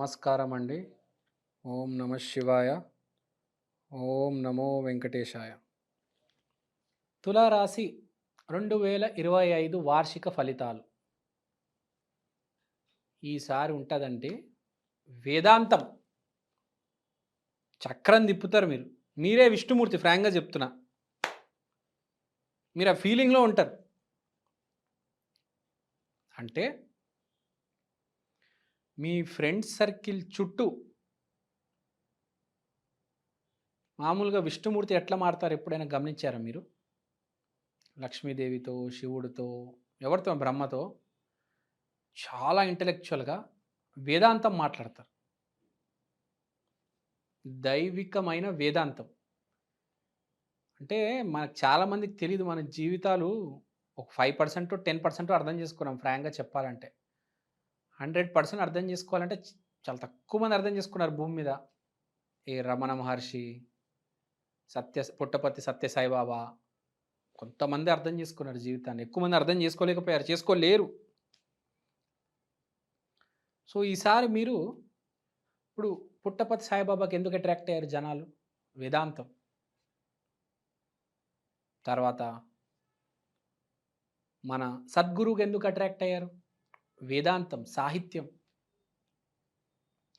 నమస్కారం అండి ఓం నమ శివాయ. ఓం నమో వెంకటేశాయ. తులారాశి రెండు వేల ఇరవై ఐదు వార్షిక ఫలితాలు. ఈసారి ఉంటుందంటే వేదాంతం. చక్రం తిప్పుతారు మీరు. మీరే విష్ణుమూర్తి ఫ్రాంక్గా చెప్తున్నా. మీరు ఆ ఫీలింగ్లో ఉంటారు. అంటే మీ ఫ్రెండ్స్ సర్కిల్ చుట్టూ మామూలుగా విష్ణుమూర్తి ఎట్లా మారుతారు ఎప్పుడైనా గమనించారా మీరు? లక్ష్మీదేవితో శివుడితో ఎవరితో? బ్రహ్మతో చాలా ఇంటలెక్చువల్గా వేదాంతం మాట్లాడతారు. దైవికమైన వేదాంతం. అంటే మనకు చాలామందికి తెలియదు మన జీవితాలు ఒక ఫైవ్ పర్సెంట్ టెన్ పర్సెంట్ అర్థం చేసుకున్నాం ఫ్రాంక్గా చెప్పాలంటే. హండ్రెడ్ పర్సెంట్ అర్థం చేసుకోవాలంటే చాలా తక్కువ మంది అర్థం చేసుకున్నారు భూమి మీద. ఈ రమణ మహర్షి సత్య పుట్టపర్తి సత్య సాయిబాబా కొంతమంది అర్థం చేసుకున్నారు జీవితాన్ని. ఎక్కువ మంది అర్థం చేసుకోలేకపోయారు చేసుకోలేరు. సో ఈసారి మీరు ఇప్పుడు పుట్టపర్తి సాయిబాబాకి ఎందుకు అట్రాక్ట్ అయ్యారు జనాలు? వేదాంతం. తర్వాత మన సద్గురువుకి ఎందుకు అట్రాక్ట్ అయ్యారు? వేదాంతం సాహిత్యం.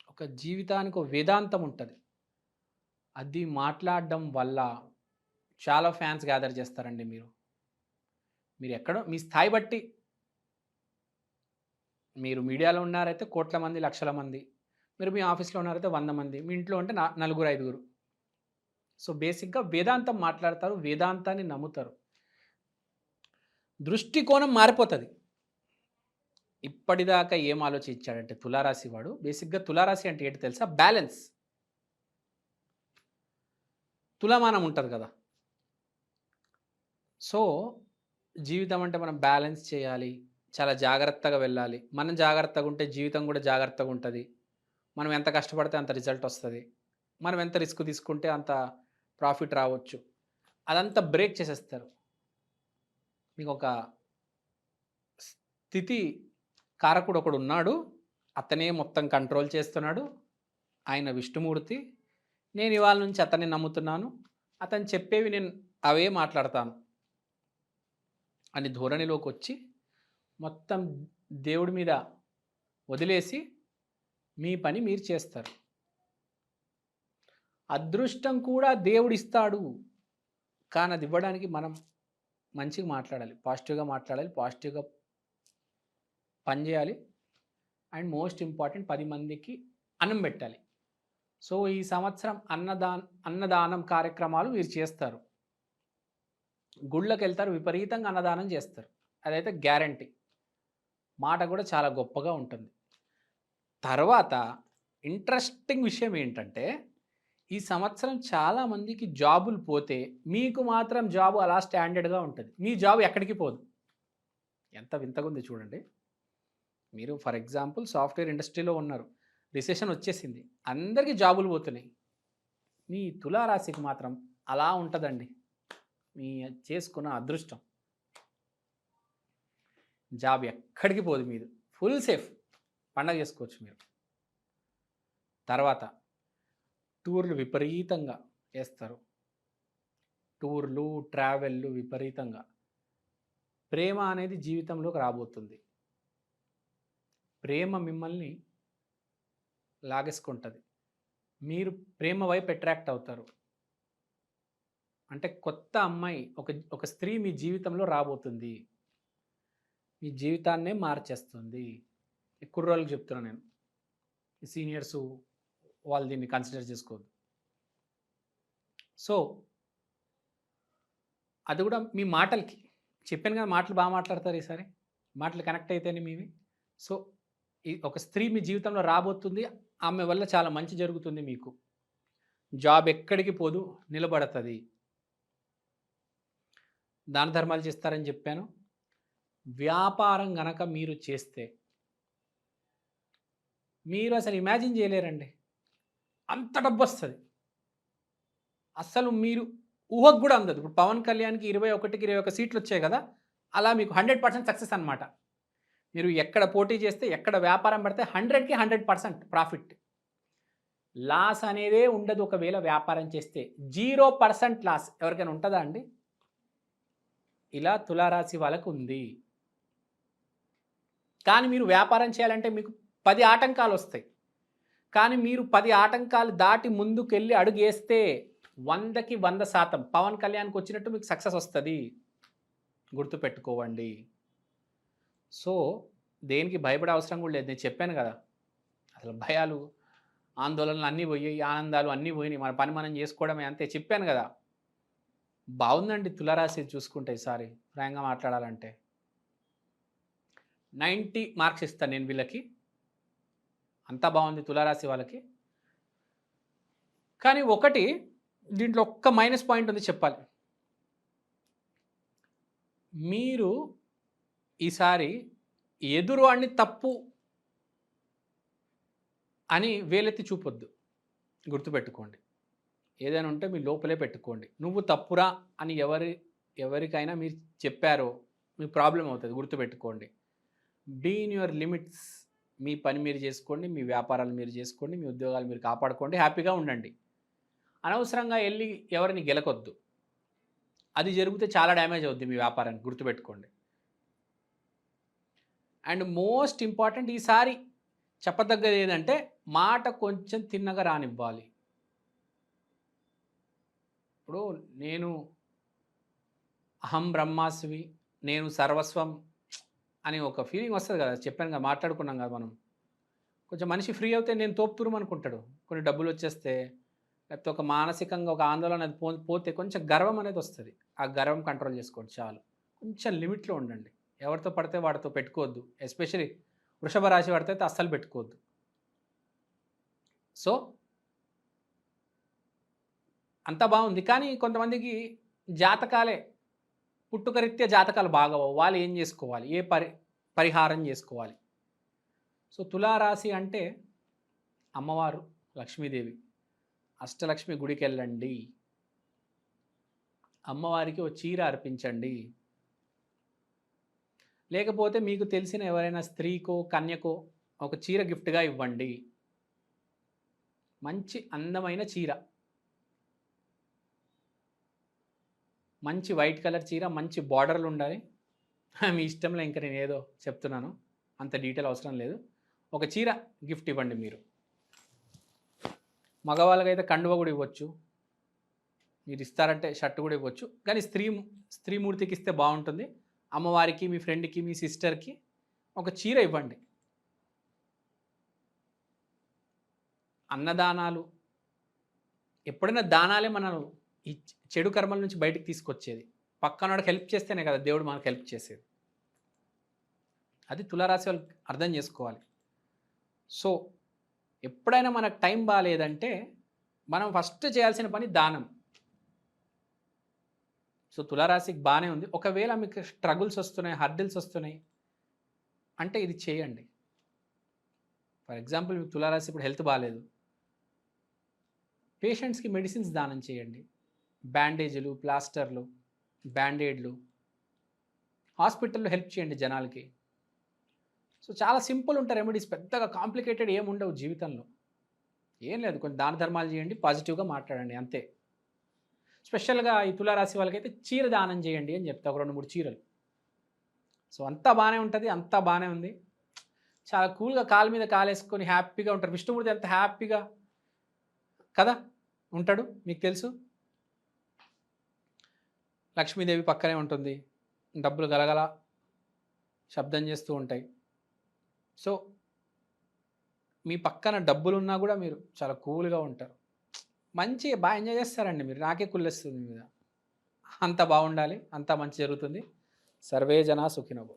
ఒక జీవితానికి ఒక వేదాంతం ఉంటుంది. అది మాట్లాడడం వల్ల చాలా ఫ్యాన్స్ గ్యాదర్ చేస్తారండి మీరు. మీరు ఎక్కడో మీ స్థాయి బట్టి మీరు మీడియాలో ఉన్నారైతే కోట్ల మంది లక్షల మంది. మీరు మీ ఆఫీస్లో ఉన్నారైతే వంద మంది. మీ ఇంట్లో ఉంటే నా- నలుగురు ఐదుగురు. సో బేసిక్గా వేదాంతం మాట్లాడతారు వేదాంతాన్ని నమ్ముతారు. దృష్టికోణం మారిపోతుంది. ఇప్పటిదాకా ఏం ఆలోచించాడంటే తులారాశి వాడు. బేసిక్గా తులారాశి అంటే ఏంటి తెలుసా? బ్యాలెన్స్. తులమానం ఉంటుంది కదా. సో జీవితం అంటే మనం బ్యాలెన్స్ చేయాలి. చాలా జాగ్రత్తగా వెళ్ళాలి. మనం జాగ్రత్తగా ఉంటే జీవితం కూడా జాగ్రత్తగా ఉంటుంది. మనం ఎంత కష్టపడితే అంత రిజల్ట్ వస్తుంది. మనం ఎంత రిస్క్ తీసుకుంటే అంత ప్రాఫిట్ రావచ్చు. అదంతా బ్రేక్ చేసేస్తారు. మీకు ఒక స్థితి కారకుడు ఒకడు ఉన్నాడు అతనే మొత్తం కంట్రోల్ చేస్తున్నాడు. ఆయన విష్ణుమూర్తి. నేను ఇవాళ నుంచి అతన్ని నమ్ముతున్నాను. అతను చెప్పేవి నేను అవే మాట్లాడతాను. అని ధోరణిలోకి వచ్చి మొత్తం దేవుడి మీద వదిలేసి మీ పని మీరు చేస్తారు. అదృష్టం కూడా దేవుడు ఇస్తాడు కానీ అది ఇవ్వడానికి మనం మంచిగా మాట్లాడాలి. పాజిటివ్గా మాట్లాడాలి. పాజిటివ్గా పనిచేయాలి అండ్ మోస్ట్ ఇంపార్టెంట్ పది మందికి అన్నం పెట్టాలి. సో ఈ సంవత్సరం అన్నదాన అన్నదానం కార్యక్రమాలు మీరు చేస్తారు. గుళ్ళకి వెళ్తారు విపరీతంగా అన్నదానం చేస్తారు. అదైతే గ్యారంటీ. మాట కూడా చాలా గొప్పగా ఉంటుంది. తర్వాత ఇంట్రెస్టింగ్ విషయం ఏంటంటే ఈ సంవత్సరం చాలామందికి జాబులు పోతే మీకు మాత్రం జాబు అలా స్టాండర్డ్గా ఉంటుంది. మీ జాబ్ ఎక్కడికి పోదు. ఎంత వింతగా ఉంది చూడండి. మీరు ఫర్ ఎగ్జాంపుల్ సాఫ్ట్వేర్ ఇండస్ట్రీలో ఉన్నారు రిసెషన్ వచ్చేసింది అందరికీ జాబులు పోతున్నాయి. మీ తులారాశికి మాత్రం అలా ఉంటుందండి. మీ చేసుకున్న అదృష్టం. జాబ్ ఎక్కడికి పోదు మీరు ఫుల్ సేఫ్. పండగ చేసుకోవచ్చు మీరు. తర్వాత టూర్లు విపరీతంగా వేస్తారు. టూర్లు ట్రావెల్లు విపరీతంగా. ప్రేమ అనేది జీవితంలోకి రాబోతుంది. ప్రేమ మిమ్మల్ని లాగేసుకుంటుంది. మీరు ప్రేమ వైపు అట్రాక్ట్ అవుతారు. అంటే కొత్త అమ్మాయి ఒక ఒక స్త్రీ మీ జీవితంలో రాబోతుంది. మీ జీవితాన్నే మార్చేస్తుంది. ఎక్కువ కుర్రోళ్ళకి చెప్తున్నా నేను. సీనియర్స్ వాళ్ళు దీన్ని కన్సిడర్ చేసుకోవద్దు. సో అది కూడా మీ మాటలకి. చెప్పాను కదా మాటలు బాగా మాట్లాడతారు ఈసారి. మాటలు కనెక్ట్ అయితేనే మీవి. సో ఒక స్త్రీ మీ జీవితంలో రాబోతుంది. ఆమె వల్ల చాలా మంచి జరుగుతుంది మీకు. జాబ్ ఎక్కడికి పోదు నిలబడుతుంది. దాన ధర్మాలు చేస్తారని చెప్పాను. వ్యాపారం గనక మీరు చేస్తే మీరు అసలు ఇమాజిన్ చేయలేరండి. అంత డబ్బు వస్తుంది. అసలు మీరు ఊహకు కూడా అందదు. ఇప్పుడు పవన్ కళ్యాణ్కి ఇరవై ఒకటికి ఇరవై ఒక సీట్లు వచ్చాయి కదా అలా మీకు హండ్రెడ్ పర్సెంట్ సక్సెస్ అనమాట మీరు ఎక్కడ పోటీ చేస్తే ఎక్కడ వ్యాపారం పెడితే హండ్రెడ్కి హండ్రెడ్ పర్సెంట్ ప్రాఫిట్. లాస్ అనేదే ఉండదు ఒకవేళ వ్యాపారం చేస్తే. జీరో పర్సెంట్ లాస్ ఎవరికైనా ఉంటుందా అండి? ఇలా తులారాశి వాళ్ళకు ఉంది. కానీ మీరు వ్యాపారం చేయాలంటే మీకు పది ఆటంకాలు వస్తాయి. కానీ మీరు పది ఆటంకాలు దాటి ముందుకెళ్ళి అడుగేస్తే వందకి వంద శాతం పవన్ కళ్యాణ్కి వచ్చినట్టు మీకు సక్సెస్ వస్తుంది. గుర్తుపెట్టుకోవండి. సో దేనికి భయపడే అవసరం కూడా లేదు. నేను చెప్పాను కదా అసలు భయాలు ఆందోళనలు అన్నీ పోయాయి ఆనందాలు అన్నీ పోయినాయి. మన పని మనం చేసుకోవడమే అంతే. చెప్పాను కదా బాగుందండి తులరాశి చూసుకుంటే ఈసారి ఫ్రాంక్గా మాట్లాడాలంటే. నైంటీ మార్క్స్ ఇస్తాను నేను వీళ్ళకి. అంతా బాగుంది తులారాశి వాళ్ళకి. కానీ ఒకటి దీంట్లో ఒక్క మైనస్ పాయింట్ ఉంది చెప్పాలి. మీరు ఈసారి ఎదురువాడిని తప్పు అని వేలెత్తి చూపొద్దు. గుర్తుపెట్టుకోండి. ఏదైనా ఉంటే మీ లోపలే పెట్టుకోండి. నువ్వు తప్పురా అని ఎవరి ఎవరికైనా మీరు చెప్పారో మీ ప్రాబ్లం అవుతుంది. గుర్తుపెట్టుకోండి. Be in your limits. మీ పని మీరు చేసుకోండి మీ వ్యాపారాలు మీరు చేసుకోండి మీ ఉద్యోగాలు మీరు కాపాడుకోండి. హ్యాపీగా ఉండండి. అనవసరంగా వెళ్ళి ఎవరిని గెలకొద్దు. అది జరిగితే చాలా డ్యామేజ్ అవుద్ది మీ వ్యాపారానికి. గుర్తుపెట్టుకోండి. అండ్ మోస్ట్ ఇంపార్టెంట్ ఈసారి చెప్పదగ్గది ఏంటంటే మాట కొంచెం తిన్నగా రానివ్వాలి. ఇప్పుడు నేను అహం బ్రహ్మాస్వి నేను సర్వస్వం అని ఒక ఫీలింగ్ వస్తుంది కదా చెప్పాను కదా మాట్లాడుకున్నాం కదా మనం. కొంచెం మనిషి ఫ్రీ అవుతే నేను తోపురం అనుకుంటాడు. కొన్ని డబ్బులు వచ్చేస్తే లేకపోతే ఒక మానసికంగా ఒక ఆందోళన అది పో పోతే కొంచెం గర్వం అనేది వస్తుంది. ఆ గర్వం కంట్రోల్ చేసుకోండి చాలు. కొంచెం లిమిట్లో ఉండండి. ఎవరితో పడితే వాడితో పెట్టుకోవద్దు. ఎస్పెషలీ వృషభ రాశి పడితే అయితే అస్సలు పెట్టుకోవద్దు. సో అంతా బాగుంది. కానీ కొంతమందికి జాతకాలే పుట్టుకరీత్యా జాతకాలు బాగా వాళ్ళు ఏం చేసుకోవాలి? ఏ పరి పరిహారం చేసుకోవాలి? సో తులారాశి అంటే అమ్మవారు లక్ష్మీదేవి. అష్టలక్ష్మి గుడికి వెళ్ళండి అమ్మవారికి ఒక చీర అర్పించండి. లేకపోతే మీకు తెలిసిన ఎవరైనా స్త్రీకో కన్యకో ఒక చీర గిఫ్ట్గా ఇవ్వండి. మంచి అందమైన చీర. మంచి వైట్ కలర్ చీర మంచి బార్డర్లు ఉండాలి. మీ ఇష్టంలో ఇంకా నేను ఏదో చెప్తున్నాను. అంత డీటెయిల్ అవసరం లేదు. ఒక చీర గిఫ్ట్ ఇవ్వండి మీరు. మగవాళ్ళకైతే కండువ కూడా ఇవ్వచ్చు. మీరు ఇస్తారంటే షర్ట్ కూడా ఇవ్వచ్చు. కానీ స్త్రీ స్త్రీమూర్తికి ఇస్తే బాగుంటుంది. అమ్మవారికి మీ ఫ్రెండ్కి మీ సిస్టర్కి ఒక చీర ఇవ్వండి. అన్నదానాలు ఎప్పుడైనా దానాలే మనను ఈ చెడు కర్మల నుంచి బయటకు తీసుకొచ్చేది. పక్కనోడికి హెల్ప్ చేస్తేనే కదా దేవుడు మనకు హెల్ప్ చేసేది. అది తులారాశి వాళ్ళు అర్థం చేసుకోవాలి. సో ఎప్పుడైనా మనకు టైం బాగాలేదంటే మనం ఫస్ట్ చేయాల్సిన పని దానం. సో తులారాశికి బాగానే ఉంది. ఒకవేళ మీకు స్ట్రగుల్స్ వస్తున్నాయి హర్డిల్స్ వస్తున్నాయి అంటే ఇది చేయండి. ఫర్ ఎగ్జాంపుల్ మీకు తులారాశి ఇప్పుడు హెల్త్ బాగాలేదు పేషెంట్స్కి మెడిసిన్స్ దానం చేయండి. బ్యాండేజీలు ప్లాస్టర్లు బ్యాండేడ్లు. హాస్పిటల్లో హెల్ప్ చేయండి జనాలకి. సో చాలా సింపుల్ ఉంటాయి రెమెడీస్. పెద్దగా కాంప్లికేటెడ్ ఏమి ఉండవు జీవితంలో. ఏం లేదు. కొంచెం దాన ధర్మాలు చేయండి పాజిటివ్గా మాట్లాడండి అంతే. స్పెషల్గా ఈ తులారాశి వాళ్ళకైతే చీర దానం చేయండి అని చెప్తా ఒక రెండు మూడు చీరలు. సో అంతా బాగానే ఉంటుంది అంతా బాగానే ఉంది. చాలా కూల్గా కాలు మీద కాలేసుకొని హ్యాపీగా ఉంటారు. విష్ణుమూర్తి ఎంత హ్యాపీగా కదా ఉంటాడు మీకు తెలుసు. లక్ష్మీదేవి పక్కనే ఉంటుంది డబ్బులు గలగల శబ్దం చేస్తూ ఉంటాయి. సో మీ పక్కన డబ్బులున్నా కూడా మీరు చాలా కూల్గా ఉంటారు. మంచి బాగా ఎంజాయ్ చేస్తారండి మీరు. నాకే కుళ్ళొస్తుంది మీద. అంత బాగుండాలి అంత మంచి జరుగుతుంది. సర్వే జనా సుఖినవు